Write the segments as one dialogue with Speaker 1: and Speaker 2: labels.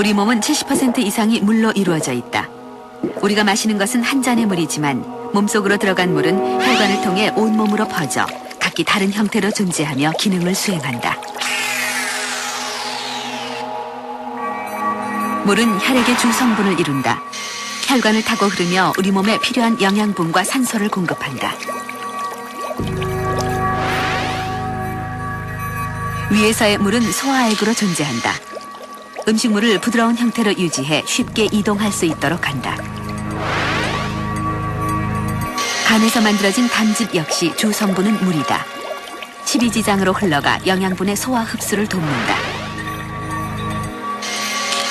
Speaker 1: 우리 몸은 70% 이상이 물로 이루어져 있다. 우리가 마시는 것은 한 잔의 물이지만 몸속으로 들어간 물은 혈관을 통해 온몸으로 퍼져 각기 다른 형태로 존재하며 기능을 수행한다. 물은 혈액의 주 성분을 이룬다. 혈관을 타고 흐르며 우리 몸에 필요한 영양분과 산소를 공급한다. 위에서의 물은 소화액으로 존재한다. 음식물을 부드러운 형태로 유지해 쉽게 이동할 수 있도록 한다. 간에서 만들어진 담즙 역시 주 성분은 물이다. 십이지장으로 흘러가 영양분의 소화 흡수를 돕는다.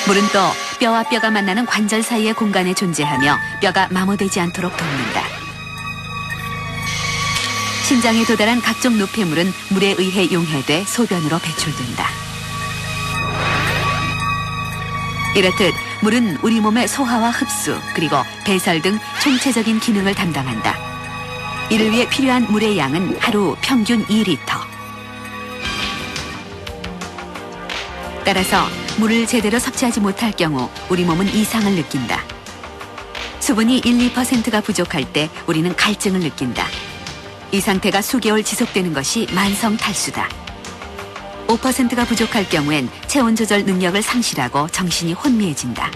Speaker 1: 물은 또 뼈와 뼈가 만나는 관절 사이의 공간에 존재하며 뼈가 마모되지 않도록 돕는다. 신장에 도달한 각종 노폐물은 물에 의해 용해돼 소변으로 배출된다. 이렇듯 물은 우리 몸의 소화와 흡수 그리고 배설 등 총체적인 기능을 담당한다. 이를 위해 필요한 물의 양은 하루 평균 2리터. 따라서 물을 제대로 섭취하지 못할 경우 우리 몸은 이상을 느낀다. 수분이 1, 2%가 부족할 때 우리는 갈증을 느낀다. 이 상태가 수개월 지속되는 것이 만성 탈수다. 5%가 부족할 경우엔 체온 조절 능력을 상실하고 정신이 혼미해진다.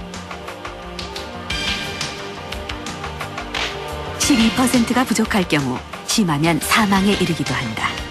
Speaker 1: 12%가 부족할 경우 심하면 사망에 이르기도 한다.